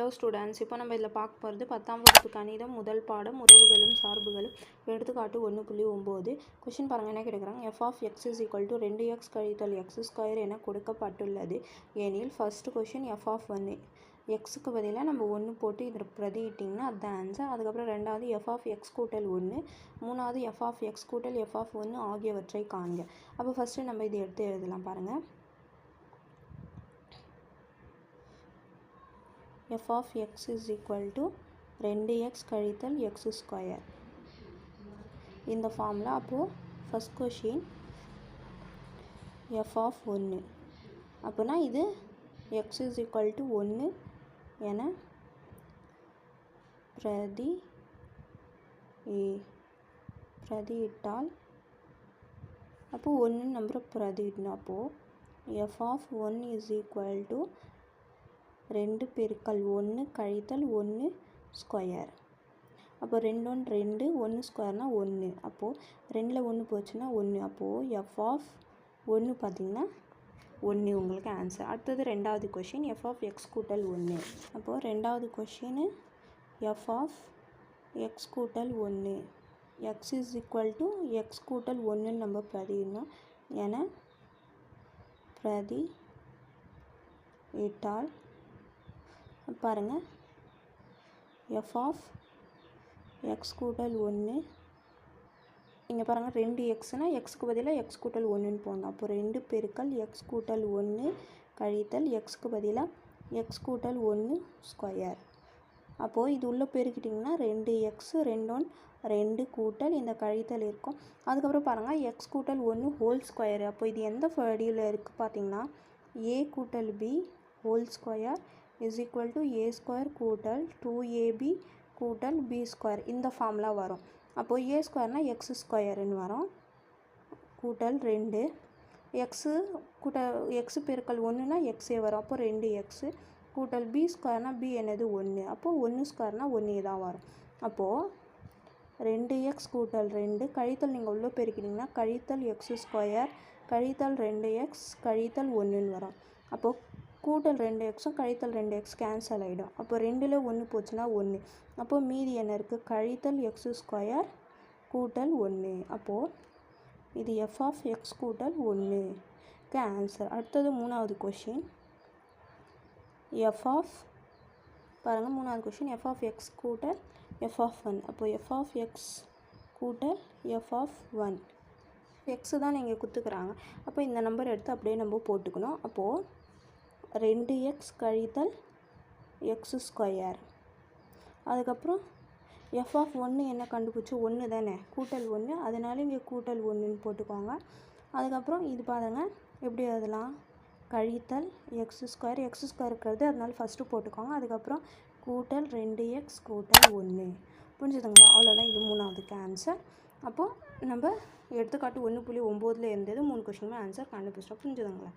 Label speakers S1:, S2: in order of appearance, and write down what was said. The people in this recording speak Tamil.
S1: ஹலோ ஸ்டூடெண்ட்ஸ் இப்போ நம்ம இதில் பார்க்க போகிறது பத்தாம் வகுப்பு கணிதம் முதல் பாடம் உறவுகளும் சார்புகளும். எடுத்துக்காட்டு ஒன்று புள்ளி ஒம்பது. கொஷின் பாருங்கள் என்ன கேட்குறாங்க? F of X is equal to ரெண்டு எக்ஸ் கழித்தல் எக்ஸ் ஸ்கொயர் என கொடுக்கப்பட்டுள்ளது. எனில் ஃபர்ஸ்ட் கொஷின் எஃப் ஆஃப் ஒன்று எக்ஸுக்கு பதிலாக நம்ம ஒன்று போட்டு இதில் பிரதியிட்டிங்கன்னா அதுதான் ஆன்சர் அதுக்கப்புறம் ரெண்டாவது எஃப் ஆஃப் எக்ஸ் கூட்டல் ஒன்று மூணாவது எஃப் ஆஃப் எக்ஸ் கூட்டல் எஃப் ஆஃப் ஒன்று ஆகியவற்றை காண்க. அப்போ ஃபஸ்ட்டு நம்ம இதை எடுத்து எழுதலாம் பாருங்கள் F of X is equal to ரெண்டு எக்ஸ் கழித்தல் எக்ஸ் ஸ்கொயர் இந்த ஃபார்மில் அப்போது ஃபஸ்ட் கொஷின் எஃப் ஆஃப் ஒன்று அப்போனா இது எக்ஸ் இஸ் ஈக்குவல் டு ஒன்று என பிரதி ஏ பிரதியிட்டால் அப்போது ஒன்று நம்பரை பிரதியிடணும் அப்போது F of one is equal to ரெண்டு பெருக்கல் ஒன்று கழித்தல் ஒன்று ஸ்கொயர். அப்போ ரெண்டு ஒன்று ரெண்டு ஒன்று ஸ்கொயர்னால் ஒன்று அப்போது ரெண்டில் ஒன்று போச்சுன்னா ஒன்று அப்போது எஃப் ஆஃப் ஒன்று பார்த்திங்கன்னா ஒன்று உங்களுக்கு ஆன்சர் அடுத்தது ரெண்டாவது கொஷின் எஃப் ஆஃப் எக்ஸ் கூட்டல் ஒன்று அப்போது ரெண்டாவது கொஷின் எஃப் ஆஃப் எக்ஸ் கூட்டல் ஒன்று X is equal to X கூட்டல் ஒன்றுன்னு நம்ம பிரதிடணும் என பிரதி இட்டால் பாருங்கள் எஃப் ஆஃப் எக்ஸ் கூட்டல் ஒன்று இங்கே பாருங்கள் ரெண்டு எக்ஸ்னால் எக்ஸ்க்கு பதிலாக எக்ஸ் கூட்டல் ஒன்றுன்னு போடணும் அப்போ ரெண்டு பெருக்கல் எக்ஸ் கூட்டல் ஒன்று கழித்தல் எக்ஸ்க்கு பதிலாக எக்ஸ் கூட்டல் ஒன்று ஸ்கொயர் அப்போது இது உள்ளே பெருக்கிட்டிங்கன்னா ரெண்டு எக்ஸு ரெண்டு ஒன் ரெண்டு கூட்டல் இந்த கழித்தல் இருக்கும். அதுக்கப்புறம் பாருங்கள் எக்ஸ் கூட்டல் ஒன்று ஹோல் ஸ்கொயர் அப்போ இது எந்த வடிவில் இருக்குது பார்த்திங்கன்னா ஏ கூட்டல் B whole square is equal to A square கூட்டல் டூ ஏபி கூட்டல் பி ஸ்கொயர் இந்த ஃபார்ம்லாம் வரும். அப்போது ஏ ஸ்கொயர்னால் எக்ஸ் ஸ்கொயருன்னு வரும். கூட்டல் ரெண்டு. எக்ஸு கூட்டல் எக்ஸு பெருக்கல் ஒன்றுனா எக்ஸே வரும். அப்போ ரெண்டு எக்ஸு கூட்டல் பி ஸ்கொயர்னால் பி என்னது ஒன்று அப்போது ஒன்று ஸ்கொயர்னால் ஒன்றே தான் வரும். அப்போது ரெண்டு எக்ஸ் கூட்டல் ரெண்டு. கழித்தல் நீங்கள் உள்ளே பெருக்கினீங்கன்னா கழித்தல் எக்ஸ் ஸ்கொயர் கழித்தல் ரெண்டு எக்ஸ் கழித்தல் ஒன்றுன்னு வரும். அப்போது கூட்டல் ரெண்டு எக்ஸும் கழித்தல் ரெண்டு எக்ஸ் கேன்சல் ஆகிடும் அப்போ ரெண்டில் ஒன்று போச்சுன்னா ஒன்று அப்போது மீதி என்ன இருக்குது கழித்தல் எக்ஸ் ஸ்கொயர் கூட்டல் ஒன்று அப்போது இது எஃப் ஆஃப் எக்ஸ் கூட்டல் ஒன்றுக்கு ஆன்சர் அடுத்தது மூணாவது கொஷின் எஃப் ஆஃப் பாருங்கள் மூணாவது கொஷின் எஃப் ஆஃப் எக்ஸ் கூட்டல் எஃப் ஆஃப் ஒன் அப்போது எஃப் ஆஃப் எக்ஸ் கூட்டல் எஃப் ஆஃப் ஒன் எக்ஸு தான் நீங்கள் குத்துக்கிறாங்க. அப்போ இந்த நம்பர் எடுத்து அப்படியே நம்ம போட்டுக்கணும். அப்போது ரெண்டு எக்ஸ் கழித்தல் எக்ஸ் ஸ்கொயர் அதுக்கப்புறம் எஃப் ஆஃப் ஒன்று என்ன கண்டுபிடிச்சி? ஒன்று தானே. கூட்டல் ஒன்று அதனால இங்கே கூட்டல் ஒன்றுன்னு போட்டுக்கோங்க. அதுக்கப்புறம் இது பாருங்க. எப்படி எழுதலாம்? கழித்தல் எக்ஸ் ஸ்கொயர் எக்ஸ் ஸ்கொயர் இருக்கிறது அதனால ஃபஸ்ட்டு போட்டுக்கோங்க. அதுக்கப்புறம் கூட்டல் ரெண்டு எக்ஸ் கூட்டல் ஒன்று புரிஞ்சுதுங்களா? அவ்வளோதான் இது மூணாவதுக்கு ஆன்சர் அப்போது நம்ம எடுத்துக்காட்டு ஒன்று புள்ளி ஒம்போதில் இருந்தது மூணு கொஷினுமே ஆன்சர் கண்டுபிடிச்சோம் புரிஞ்சுதுங்களா?